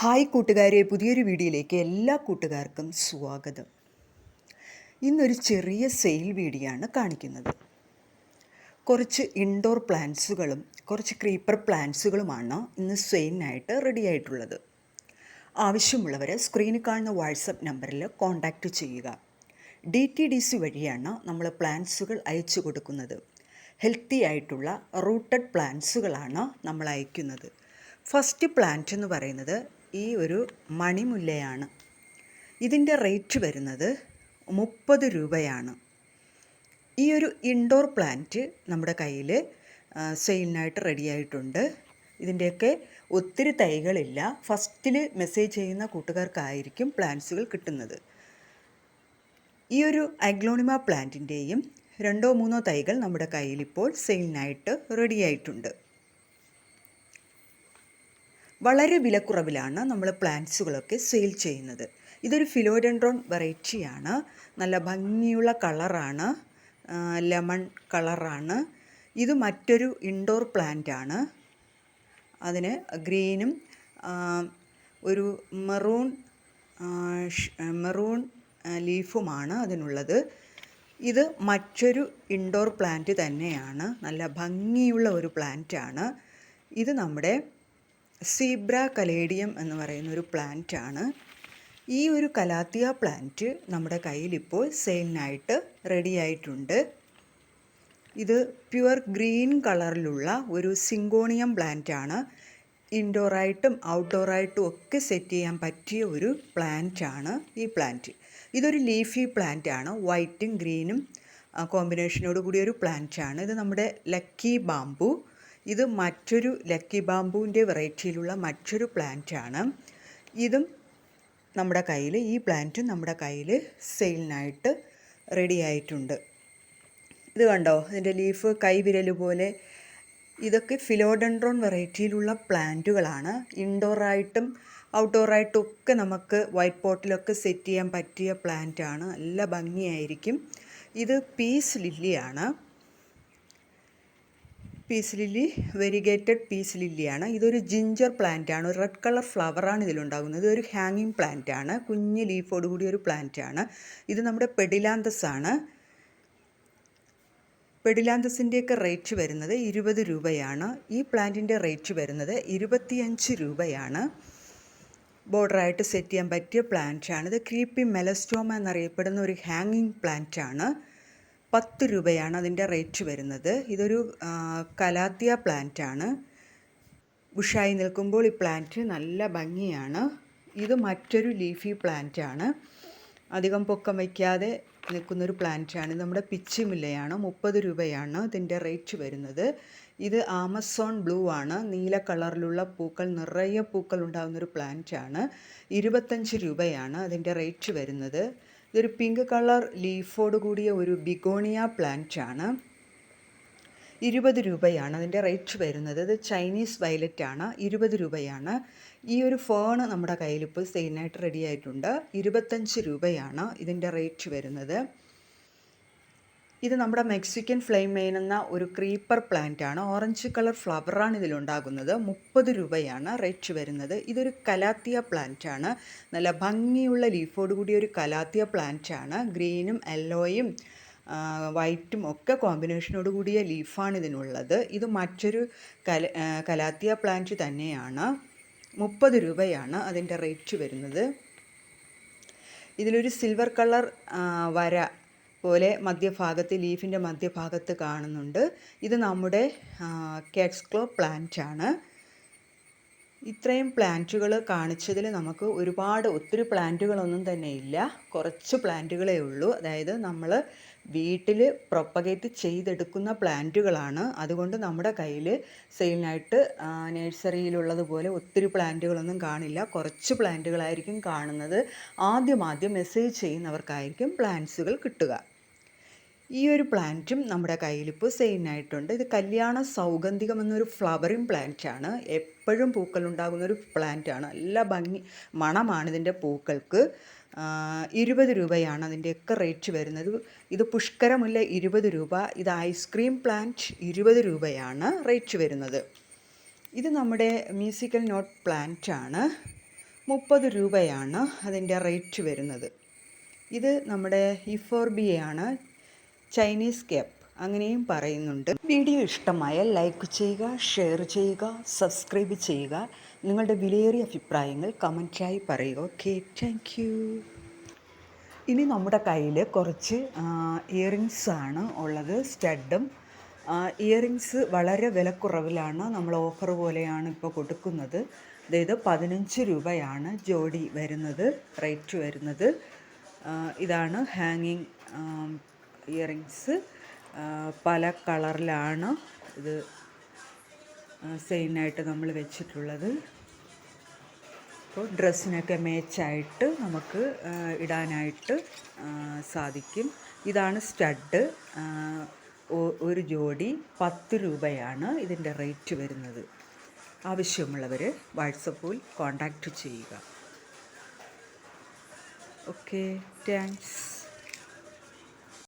Hi കൂട്ടുകാരെ പുതിയൊരു വീഡിയോയിലേക്ക് എല്ലാ കൂട്ടുകാർക്കും സ്വാഗതം. ഇന്നൊരു ചെറിയ സെയിൽ വീഡിയോ ആണ് കാണിക്കുന്നത്. കുറച്ച് ഇൻഡോർ പ്ലാന്റ്സുകളും കുറച്ച് ക്രീപ്പർ പ്ലാന്റ്സുകളുമാണ് ഇന്ന് സെയിലിനായിട്ട് റെഡി ആയിട്ടുള്ളത്. ആവശ്യമുള്ളവർ സ്ക്രീനിൽ കാണുന്ന വാട്സപ്പ് നമ്പറിൽ കോൺടാക്റ്റ് ചെയ്യുക. ഡി ടി ഡി സി വഴിയാണ് നമ്മൾ പ്ലാന്റ്സുകൾ അയച്ചു കൊടുക്കുന്നത്. ഹെൽത്തി ആയിട്ടുള്ള റൂട്ടഡ് പ്ലാന്റ്സുകളാണ് നമ്മൾ അയക്കുന്നത്. ഫസ്റ്റ് പ്ലാന്റ് എന്ന് പറയുന്നത് ഈ ഒരു മണിമുല്ലയാണ്. ഇതിന്റെ റേറ്റ് വരുന്നത് മുപ്പത് രൂപയാണ്. ഈ ഒരു ഇൻഡോർ പ്ലാന്റ് നമ്മുടെ കയ്യിൽ സെയിലിനായിട്ട് റെഡിയായിട്ടുണ്ട് ഇതിന്റെയൊക്കെ ഒത്തിരി തൈകളില്ല. ഫസ്റ്റിൽ മെസ്സേജ് ചെയ്യുന്ന കൂട്ടുകാർക്കായിരിക്കും പ്ലാന്റ്സുകൾ കിട്ടുന്നത്. ഈ ഒരു അഗ്ലോണിമ പ്ലാന്റിന്റെയും രണ്ടോ മൂന്നോ തൈകൾ നമ്മുടെ കയ്യിൽ ഇപ്പോൾ സെയിലിനായിട്ട് റെഡി ആയിട്ടുണ്ട്. വളരെ വിലക്കുറവിലാണ് നമ്മൾ പ്ലാന്റ്സുകളൊക്കെ സെയിൽ ചെയ്യുന്നത്. ഇതൊരു ഫിലോഡെൻഡ്രോൺ വെറൈറ്റിയാണ്. നല്ല ഭംഗിയുള്ള കളറാണ്. ലെമൺ കളറാണ്. ഇത് മറ്റൊരു ഇൻഡോർ പ്ലാന്റ് ആണ് അതിന് ഗ്രീനും ഒരു മെറൂൺ മെറൂൺ ലീഫുമാണ് അതിനുള്ളത്. ഇത് മറ്റൊരു ഇൻഡോർ പ്ലാന്റ് തന്നെയാണ്. നല്ല ഭംഗിയുള്ള ഒരു പ്ലാന്റാണ്. ഇത് നമ്മുടെ സീബ്ര കലേഡിയം എന്ന് പറയുന്ന ഒരു പ്ലാന്റ് ആണ്. ഈ ഒരു കലാത്തിയ പ്ലാന്റ് നമ്മുടെ കയ്യിലിപ്പോൾ സെയിലിനായിട്ട് റെഡി ആയിട്ടുണ്ട്. ഇത് പ്യുവർ ഗ്രീൻ കളറിലുള്ള ഒരു സിങ്കോണിയം പ്ലാന്റ് ആണ്. ഇൻഡോറായിട്ടും ഔട്ട്ഡോറായിട്ടും ഒക്കെ സെറ്റ് ചെയ്യാൻ പറ്റിയ ഒരു പ്ലാന്റ് ആണ് ഈ പ്ലാന്റ് ഇതൊരു ലീഫി പ്ലാന്റ് ആണ്. വൈറ്റും ഗ്രീനും കോമ്പിനേഷനോട് കൂടിയ ഒരു പ്ലാന്റ് ആണ്. ഇത് നമ്മുടെ ലക്കി ബാംബു ഇത് മറ്റൊരു ലക്കി ബാംബുവിന്റെ വെറൈറ്റിയിലുള്ള മറ്റൊരു പ്ലാന്റാണ്. ഇതും നമ്മുടെ കയ്യിൽ ഈ പ്ലാന്റും നമ്മുടെ കയ്യിൽ സെയിലിനായിട്ട് റെഡി ആയിട്ടുണ്ട്. ഇത് കണ്ടോ? ഇതിന്റെ ലീഫ് കൈവിരൽ പോലെ. ഇതൊക്കെ ഫിലോഡൻഡ്രോൺ വെറൈറ്റിയിലുള്ള പ്ലാന്റുകളാണ്. ഇൻഡോറായിട്ടും ഔട്ട്ഡോറായിട്ടും ഒക്കെ നമുക്ക് വൈറ്റ് പോട്ടിലൊക്കെ സെറ്റ് ചെയ്യാൻ പറ്റിയ പ്ലാന്റാണ്. നല്ല ഭംഗിയായിരിക്കും. ഇത് പീസ് ലില്ലിയാണ്. പീസ് ലില്ലി വെരിഗേറ്റഡ് പീസ് ലില്ലിയാണ് ഇതൊരു ജിഞ്ചർ പ്ലാന്റ് ആണ്. ഒരു റെഡ് കളർ ഫ്ലവറാണ് ഇതിലുണ്ടാകുന്നത്. ഇതൊരു ഹാങ്ങിങ് പ്ലാന്റ് ആണ്. കുഞ്ഞ് ലീഫോട് കൂടി ഒരു പ്ലാന്റ് ആണ്. ഇത് നമ്മുടെ പെഡിലാന്തസ് ആണ്. പെഡിലാന്തസിന്റെയൊക്കെ റേറ്റ് വരുന്നത് ഇരുപത് രൂപയാണ്. ഈ പ്ലാന്റിന്റെ റേറ്റ് വരുന്നത് ഇരുപത്തിയഞ്ച് രൂപയാണ്. ബോർഡറായിട്ട് സെറ്റ് ചെയ്യാൻ പറ്റിയ പ്ലാന്റ് ആണ്. ഇത് ക്രീപ്പി മെലസ്റ്റോമ എന്നറിയപ്പെടുന്ന ഒരു ഹാങ്ങിങ് പ്ലാന്റ് ആണ്. പത്ത് രൂപയാണ് അതിന്റെ റേറ്റ് വരുന്നത്. ഇതൊരു കലാത്തിയ പ്ലാന്റ് ആണ്. ബുഷായി നിൽക്കുമ്പോൾ ഈ പ്ലാന്റ് നല്ല ഭംഗിയാണ്. ഇത് മറ്റൊരു ലീഫി പ്ലാന്റ് ആണ്. അധികം പൊക്കം വയ്ക്കാതെ നിൽക്കുന്നൊരു ആണ്. നമ്മുടെ പിച്ചിമില്ലയാണ്. മുപ്പത് രൂപയാണ് ഇതിന്റെ റേറ്റ് വരുന്നത്. ഇത് ആമസോൺ ബ്ലൂ ആണ്. നീല കളറിലുള്ള പൂക്കൾ നിറയെ പൂക്കൾ ഉണ്ടാകുന്നൊരു പ്ലാന്റ് ആണ്. ഇരുപത്തഞ്ച് രൂപയാണ് അതിന്റെ റേറ്റ് വരുന്നത്. ഇതൊരു പിങ്ക് കളർ ലീഫോട് കൂടിയ ഒരു ബിഗോണിയ പ്ലാന്റ് ആണ്. ഇരുപത് രൂപയാണ് അതിന്റെ റേറ്റ് വരുന്നത്. ഇത് ചൈനീസ് വയലറ്റ് ആണ്. ഇരുപത് രൂപയാണ്. ഈ ഒരു ഫേൺ നമ്മുടെ കയ്യിലിപ്പോൾ സെയിലിനായിട്ട് റെഡി ആയിട്ടുണ്ട്. ഇരുപത്തഞ്ച് രൂപയാണ് ഇതിന്റെ റേറ്റ് വരുന്നത്. ഇത് നമ്മുടെ മെക്സിക്കൻ ഫ്ലെയിം മെയിൻ എന്ന ഒരു ക്രീപ്പർ പ്ലാന്റ് ആണ്. ഓറഞ്ച് കളർ ഫ്ലവറാണ് ഇതിലുണ്ടാകുന്നത് മുപ്പത് രൂപയാണ് റേറ്റ് വരുന്നത്. ഇതൊരു കലാത്തിയ പ്ലാന്റ് ആണ്. നല്ല ഭംഗിയുള്ള ലീഫോട് കൂടിയ ഒരു കലാത്തിയ പ്ലാന്റ് ആണ്. ഗ്രീനും യെല്ലോയും വൈറ്റും ഒക്കെ കോമ്പിനേഷനോട് കൂടിയ ലീഫാണ് ഇതിനുള്ളത്. ഇത് മറ്റൊരു കല കലാത്തിയ പ്ലാന്റ് തന്നെയാണ്. മുപ്പത് രൂപയാണ് അതിന്റെ റേറ്റ് വരുന്നത്. ഇതിലൊരു സിൽവർ കളർ വര പോലെ മധ്യഭാഗത്ത് ലീഫിന്റെ മധ്യഭാഗത്ത് കാണുന്നുണ്ട്. ഇത് നമ്മുടെ കാറ്റ്സ്ക്ലോ പ്ലാന്റ് ആണ്. ഇത്രയും പ്ലാന്റുകൾ കാണിച്ചതിൽ നമുക്ക് ഒരുപാട് ഒത്തിരി പ്ലാന്റുകളൊന്നും തന്നെ ഇല്ല. കുറച്ച് പ്ലാന്റുകളേ ഉള്ളൂ. അതായത് നമ്മൾ വീട്ടിൽ പ്രൊപ്പഗേറ്റ് ചെയ്തെടുക്കുന്ന പ്ലാന്റുകളാണ്. അതുകൊണ്ട് നമ്മുടെ കയ്യിൽ സെയിലിനായിട്ട് നേഴ്സറിയിലുള്ളതുപോലെ ഒത്തിരി പ്ലാന്റുകളൊന്നും കാണില്ല. കുറച്ച് പ്ലാന്റുകളായിരിക്കും കാണുന്നത്. ആദ്യം ആദ്യം മെസ്സേജ് ചെയ്യുന്നവർക്കായിരിക്കും പ്ലാന്റ്സുകൾ കിട്ടുക. ഈ ഒരു പ്ലാന്റും നമ്മുടെ കയ്യിൽ കയ്യിലിപ്പോൾ സെയിനായിട്ടുണ്ട് ഇത് കല്യാണ സൗഗന്ധികം എന്നൊരു ഫ്ലവറിങ് പ്ലാന്റാണ്. എപ്പോഴും പൂക്കൾ ഉണ്ടാകുന്ന ഒരു പ്ലാന്റാണ്. നല്ല ഭംഗി മണമാണ് ഇതിന്റെ പൂക്കൾക്ക്. ഇരുപത് രൂപയാണ് അതിന്റെയൊക്കെ റേറ്റ് വരുന്നത്. ഇത് പുഷ്കരമുല്ല ഇരുപത് രൂപ. ഇത് ഐസ്ക്രീം പ്ലാന്റ് ഇരുപത് രൂപയാണ് റേറ്റ് വരുന്നത്. ഇത് നമ്മുടെ മ്യൂസിക്കൽ നോട്ട് പ്ലാന്റ് ആണ് മുപ്പത് രൂപയാണ് അതിന്റെ റേറ്റ് വരുന്നത്. ഇത് നമ്മുടെ ഇഫോർബിയാണ് ചൈനീസ് ക്യാപ്പ് അങ്ങനെയും പറയുന്നുണ്ട്. വീഡിയോ ഇഷ്ടമായ ലൈക്ക് ചെയ്യുക ഷെയർ ചെയ്യുക സബ്സ്ക്രൈബ് ചെയ്യുക. നിങ്ങളുടെ വിലയേറിയ അഭിപ്രായങ്ങൾ കമന്റായി പറയുക. ഓക്കെ താങ്ക് ഇനി നമ്മുടെ കയ്യിൽ കുറച്ച് ഇയറിങ്സ് ആണ് ഉള്ളത്. സ്റ്റഡും ഇയറിങ്സ് വളരെ വിലക്കുറവിലാണ്. നമ്മൾ ഓഫർ പോലെയാണ് ഇപ്പോൾ കൊടുക്കുന്നത്. അതായത് പതിനഞ്ച് രൂപയാണ് ജോഡി വരുന്നത് റേറ്റ് വരുന്നത്. ഇതാണ് ഹാങ്ങിങ് ഇയറിങ്സ് പല കളറിലാണ് ഇത് സെയിനായിട്ട് നമ്മൾ വെച്ചിട്ടുള്ളത്. അപ്പോൾ ഡ്രസ്സിനൊക്കെ മേച്ചായിട്ട് നമുക്ക് ഇടാനായിട്ട് സാധിക്കും. ഇതാണ് സ്റ്റഡ് ഒരു ജോഡി പത്ത് രൂപയാണ് ഇതിന്റെ റേറ്റ് വരുന്നത്. ആവശ്യമുള്ളവർ വാട്സപ്പിൽ കോണ്ടാക്റ്റ് ചെയ്യുക. Okay thanks.